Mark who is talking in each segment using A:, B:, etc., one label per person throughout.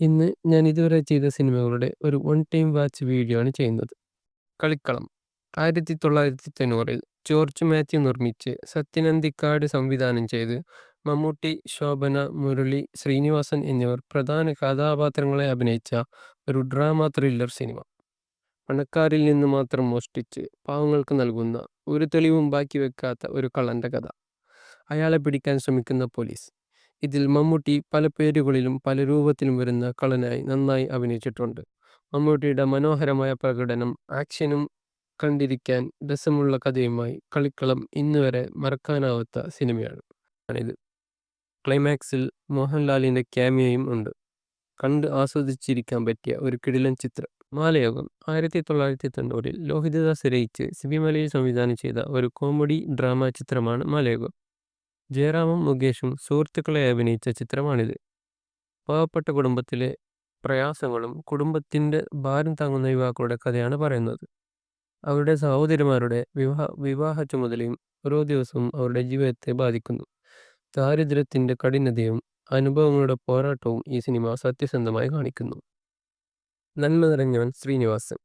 A: ഇന്ന് ഞാൻ ഇതുവരെ ചെയ്ത സിനിമകളുടെ ഒരു വൺ ടൈം വാച്ച് വീഡിയോ ആണ് ചെയ്യുന്നത്. കളിക്കളം ആയിരത്തി തൊള്ളായിരത്തി തൊണ്ണൂറിൽ ജോർജ് മാത്യു നിർമ്മിച്ച് സത്യനന്ദിക്കാട് സംവിധാനം ചെയ്ത് മമ്മൂട്ടി, ശോഭന, മുരളി, ശ്രീനിവാസൻ എന്നിവർ പ്രധാന കഥാപാത്രങ്ങളെ അഭിനയിച്ച ഒരു ഡ്രാമ ത്രില്ലർ സിനിമ. പണക്കാരിൽ നിന്ന് മാത്രം മോഷ്ടിച്ച് പാവങ്ങൾക്ക് നൽകുന്ന ഒരു തെളിവും ബാക്കി വെക്കാത്ത ഒരു കള്ളന്റെ കഥ. അയാളെ പിടിക്കാൻ ശ്രമിക്കുന്ന പോലീസ്. ഇതിൽ മമ്മൂട്ടി പല പേരുകളിലും പല രൂപത്തിലും വരുന്ന കള്ളനായി നന്നായി അഭിനയിച്ചിട്ടുണ്ട്. മമ്മൂട്ടിയുടെ മനോഹരമായ പ്രകടനം, ആക്ഷനും കണ്ടിരിക്കാൻ രസമുള്ള കഥയുമായി കളിക്കളം ഇന്നുവരെ മറക്കാനാവാത്ത സിനിമയാണ് ആണിത്. ക്ലൈമാക്സിൽ മോഹൻലാലിന്റെ ക്യാമിയയും ഉണ്ട്. കണ്ട് ആസ്വദിച്ചിരിക്കാൻ പറ്റിയ ഒരു കിടിലൻ ചിത്രം. മാലയോഗം ആയിരത്തി തൊള്ളായിരത്തി തൊണ്ണൂറിൽ ലോഹിതദാസ് രചിച്ച് സിബിമലയിൽ സംവിധാനം ചെയ്ത ഒരു കോമഡി ഡ്രാമ ചിത്രമാണ് മാലയോഗം. ജയറാമും മുകേഷും സുഹൃത്തുക്കളെ അഭിനയിച്ച ചിത്രമാണിത്. പാവപ്പെട്ട കുടുംബത്തിലെ പ്രയാസങ്ങളും കുടുംബത്തിന്റെ ഭാരം താങ്ങുന്ന യുവാക്കളുടെ കഥയാണ് പറയുന്നത്. അവരുടെ സഹോദരിമാരുടെ വിവാഹ വിവാഹ ചുമതലയും ഓരോ ദിവസവും അവരുടെ ജീവിതത്തെ ബാധിക്കുന്നു. ദാരിദ്ര്യത്തിന്റെ കഠിനതയും അനുഭവങ്ങളുടെ പോരാട്ടവും ഈ സിനിമ സത്യസന്ധമായി കാണിക്കുന്നു. നന്മ നിറഞ്ഞവൻ ശ്രീനിവാസൻ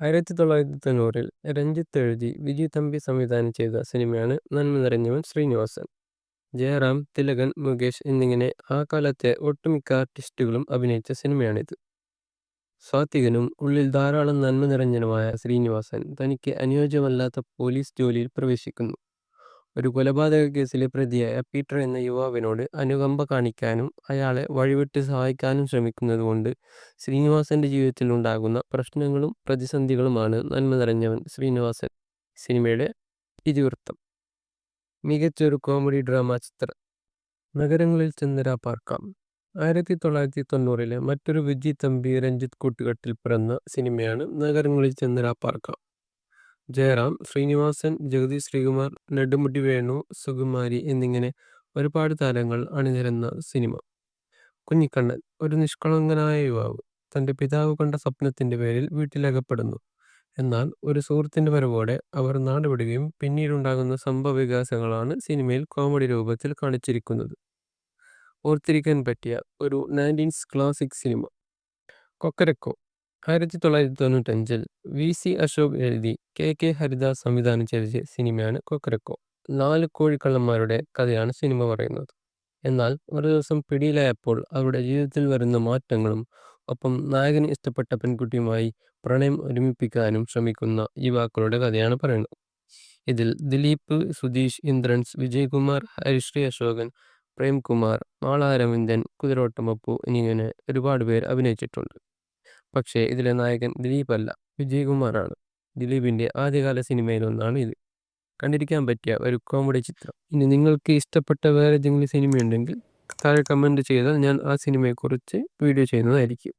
A: ആയിരത്തി തൊള്ളായിരത്തി തൊണ്ണൂറിൽ രഞ്ജിത്ത് എഴുതി വിജി തമ്പി സംവിധാനം ചെയ്ത സിനിമയാണ് നന്മ നിറഞ്ഞവൻ ശ്രീനിവാസൻ. ജയറാം, തിലകൻ, മുകേഷ് എന്നിങ്ങനെ ആ കാലത്തെ ഒട്ടുമിക്ക ആർട്ടിസ്റ്റുകളും അഭിനയിച്ച സിനിമയാണിത്. സ്വാത്വികനും ഉള്ളിൽ ധാരാളം നന്മ നിറഞ്ഞനുമായ ശ്രീനിവാസൻ തനിക്ക് അനുയോജ്യമല്ലാത്ത പോലീസ് ജോലിയിൽ പ്രവേശിക്കുന്നു. ഒരു കൊലപാതക കേസിലെ പ്രതിയായ പീറ്റർ എന്ന യുവാവിനോട് അനുകമ്പ കാണിക്കാനും അയാളെ വഴിവിട്ട് സഹായിക്കാനും ശ്രമിക്കുന്നതുകൊണ്ട് ശ്രീനിവാസന്റെ ജീവിതത്തിൽ ഉണ്ടാകുന്ന പ്രശ്നങ്ങളും പ്രതിസന്ധികളുമാണ് നന്മ നിറഞ്ഞവൻ ശ്രീനിവാസൻ സിനിമയുടെ ഇതിവൃത്തം. മികച്ചൊരു കോമഡി ഡ്രാമ ചിത്രം. നഗരങ്ങളിൽ ചന്ദ്ര പാർക്കാം ആയിരത്തി തൊള്ളായിരത്തി തൊണ്ണൂറിലെ മറ്റൊരു വിജി തമ്പി രഞ്ജിത്ത് കൂട്ടുകെട്ടിൽ പിറന്ന സിനിമയാണ് നഗരങ്ങളിൽ ചന്ദ്ര രാപ്പാർക്കാം. ജയറാം, ശ്രീനിവാസൻ, ജഗതി ശ്രീകുമാർ, നെടുമുടി വേണു, സുകുമാരി എന്നിങ്ങനെ ഒരുപാട് താരങ്ങൾ അണിനിരന്ന സിനിമ. കുഞ്ഞിക്കണ്ണൻ ഒരു നിഷ്കളങ്കനായ യുവാവ് തന്റെ പിതാവ് കണ്ട സ്വപ്നത്തിന്റെ പേരിൽ വീട്ടിലകപ്പെടുന്നു. എന്നാൽ ഒരു സുഹൃത്തിന്റെ വരവോടെ അവർ നാടുവിടുകയും പിന്നീടുണ്ടാകുന്ന സംഭവ വികാസങ്ങളാണ് സിനിമയിൽ കോമഡി രൂപത്തിൽ കാണിച്ചിരിക്കുന്നത്. ഓർത്തിരിക്കാൻ പറ്റിയ ഒരു നയന്റീൻസ് ക്ലാസിക് സിനിമ. കൊക്കരക്കോ ആയിരത്തി തൊള്ളായിരത്തി തൊണ്ണൂറ്റഞ്ചിൽ വി സി അശോക് എഴുതി കെ കെ ഹരിദാസ് സംവിധാനം ചെയ്ത സിനിമയാണ് കൊക്കരക്കോ. നാല് കോഴിക്കള്ളന്മാരുടെ കഥയാണ് സിനിമ പറയുന്നത്. എന്നാൽ ഒരു ദിവസം പിടിയിലായപ്പോൾ അവരുടെ ജീവിതത്തിൽ വരുന്ന മാറ്റങ്ങളും ഒപ്പം നായകന് ഇഷ്ടപ്പെട്ട പെൺകുട്ടിയുമായി പ്രണയം ഒരുമിപ്പിക്കാനും ശ്രമിക്കുന്ന യുവാക്കളുടെ കഥയാണ് പറയുന്നത്. ഇതിൽ ദിലീപ്, സുധീഷ്, ഇന്ദ്രൻസ്, വിജയ്കുമാർ ഹരിശ്രീ അശോകൻ, പ്രേംകുമാർ, മാള അപ്പു എന്നിങ്ങനെ ഒരുപാട് പേർ അഭിനയിച്ചിട്ടുണ്ട്. പക്ഷേ ഇതിലെ നായകൻ ദിലീപ് അല്ല വിജയകുമാറാണ്. ദിലീപിന്റെ ആദ്യകാല സിനിമയിലൊന്നാണ് ഇത്. കണ്ടിരിക്കാൻ പറ്റിയ ഒരു കോമഡി ചിത്രം. ഇനി നിങ്ങൾക്ക് ഇഷ്ടപ്പെട്ട വേറെ ഏതെങ്കിലും സിനിമയുണ്ടെങ്കിൽ താഴെ കമന്റ് ചെയ്താൽ ഞാൻ ആ സിനിമയെക്കുറിച്ച് വീഡിയോ ചെയ്യുന്നതായിരിക്കും.